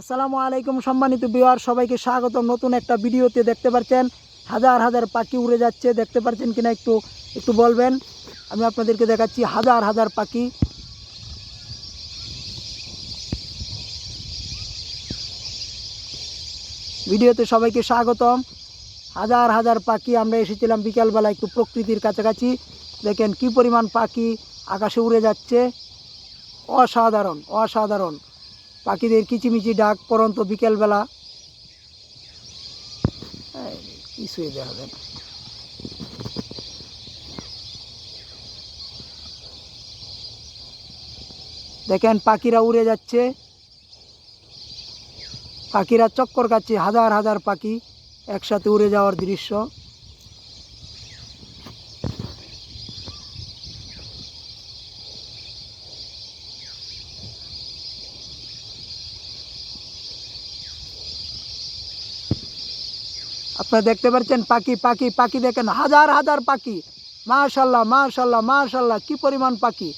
আসসালামু আলাইকুম সম্মানিত বিহার সবাইকে স্বাগতম। নতুন একটা ভিডিওতে দেখতে পাচ্ছেন, হাজার হাজার পাখি উড়ে যাচ্ছে। দেখতে পাচ্ছেন কিনা একটু একটু বলবেন? আমি আপনাদেরকে দেখাচ্ছি হাজার হাজার পাখি। ভিডিওতে সবাইকে স্বাগতম। হাজার হাজার পাখি, আমরা এসেছিলাম বিকালবেলা একটু প্রকৃতির কাছাকাছি। দেখেন কি পরিমাণ পাখি আকাশে উড়ে যাচ্ছে। অসাধারণ অসাধারণ। পাখিদের কিচিমিচি ডাক পরন্ত বিকেলবেলা। কিছুই দেখা যায় না। দেখেন, পাখিরা উড়ে যাচ্ছে। পাখিরা চক্কর কাচ্ছে হাজার হাজার পাখি একসাথে উড়ে যাওয়ার দৃশ্য। আপনারা দেখতে পাচ্ছেন পাখি পাখি পাখি দেখেন, হাজার হাজার পাখি। মাশাল্লাহ মাশাল্লাহ মাশাল্লাহ, কি পরিমাণ পাখি।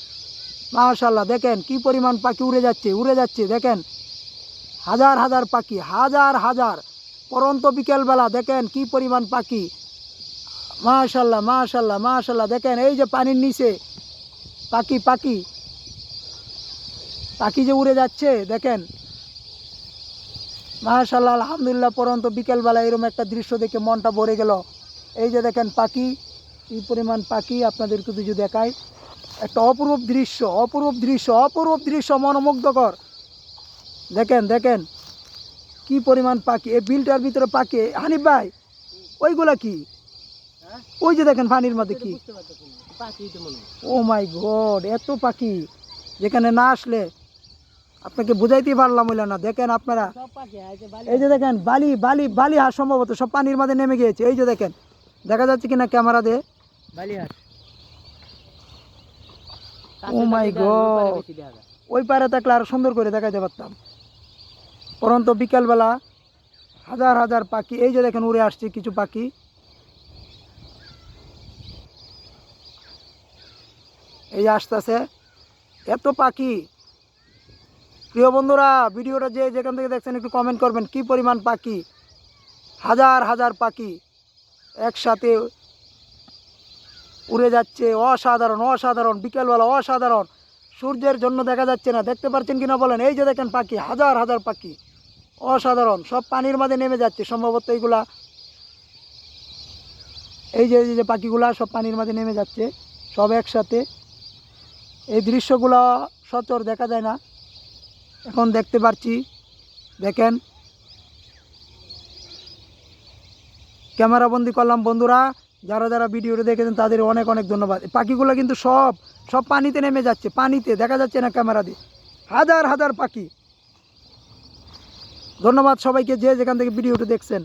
মাশাল্লাহ, দেখেন কি পরিমাণ পাখি উড়ে যাচ্ছে উড়ে যাচ্ছে, দেখেন। হাজার হাজার পাখি, হাজার হাজার। পরন্ত বিকেলবেলা, দেখেন কি পরিমাণ পাখি। মাশাল্লাহ মাশাল্লাহ মাশাল্লাহ, দেখেন এই যে পানির নিচে। পাখি পাখি। পাখি যে উড়ে যাচ্ছে, দেখেন। মাশাল্লাহ আলহামদুলিল্লাহ পরন্ত বিকেলবেলা এরকম একটা দৃশ্য দেখে মনটা ভরে গেল। এই যে দেখেন পাখি কি পরিমাণ পাখি আপনাদেরকে যদি দেখায় একটা অপরূপ দৃশ্য অপরূপ দৃশ্য অপরূপ দৃশ্য মনোমুগ্ধকর। দেখেন দেখেন কি পরিমাণ পাখি এই বিলটার ভিতরে পাখি। হানিফ ভাই ওইগুলা কি? ওই যে দেখেন পানির মধ্যে কি? ও মাই গড এত পাখি যেখানে না আসলে আপনাকে বুঝাইতেই পারলাম হইল না। দেখেন আপনারা। এই যে দেখেন বালি বালি বালি হাঁস সম্ভবত সব পানির মধ্যে নেমে গিয়েছে। এই যে দেখেন দেখা যাচ্ছে কিনা ক্যামেরা দিয়ে? ও মাই গড ওই পারে থাকলে আরও সুন্দর করে দেখাইতে পারতাম। পরন্ত বিকালবেলা হাজার হাজার পাখি এই যে দেখেন উড়ে আসছে কিছু পাখি। এই যে আসতেছে এত পাখি। প্রিয় বন্ধুরা, ভিডিওটা যে যেখান থেকে দেখছেন একটু কমেন্ট করবেন, কি পরিমাণ পাখি? হাজার হাজার পাখি একসাথে উড়ে যাচ্ছে। অসাধারণ অসাধারণ, বিকেলবেলা অসাধারণ। সূর্যের জন্য দেখা যাচ্ছে না, দেখতে পাচ্ছেন কিনা বলেন? এই যে দেখেন পাখি, হাজার হাজার পাখি। অসাধারণ, সব পানির মাঝে নেমে যাচ্ছে সম্ভবত এইগুলা। এই যে যে পাখিগুলা সব পানির মাঝে নেমে যাচ্ছে, সব একসাথে। এই দৃশ্যগুলো সচর দেখা যায় না। এখন দেখতে পাচ্ছি দেখেন। ক্যামেরাবন্দি করলাম, বন্ধুরা। যারা যারা ভিডিওটা দেখেছেন, তাদের অনেক অনেক ধন্যবাদ। পাখিগুলো কিন্তু সব সব পানিতে নেমে যাচ্ছে, পানিতে, দেখা যাচ্ছে না ক্যামেরা দিয়ে। হাজার হাজার পাখি। ধন্যবাদ সবাইকে যে যেখান থেকে ভিডিওটা দেখছেন।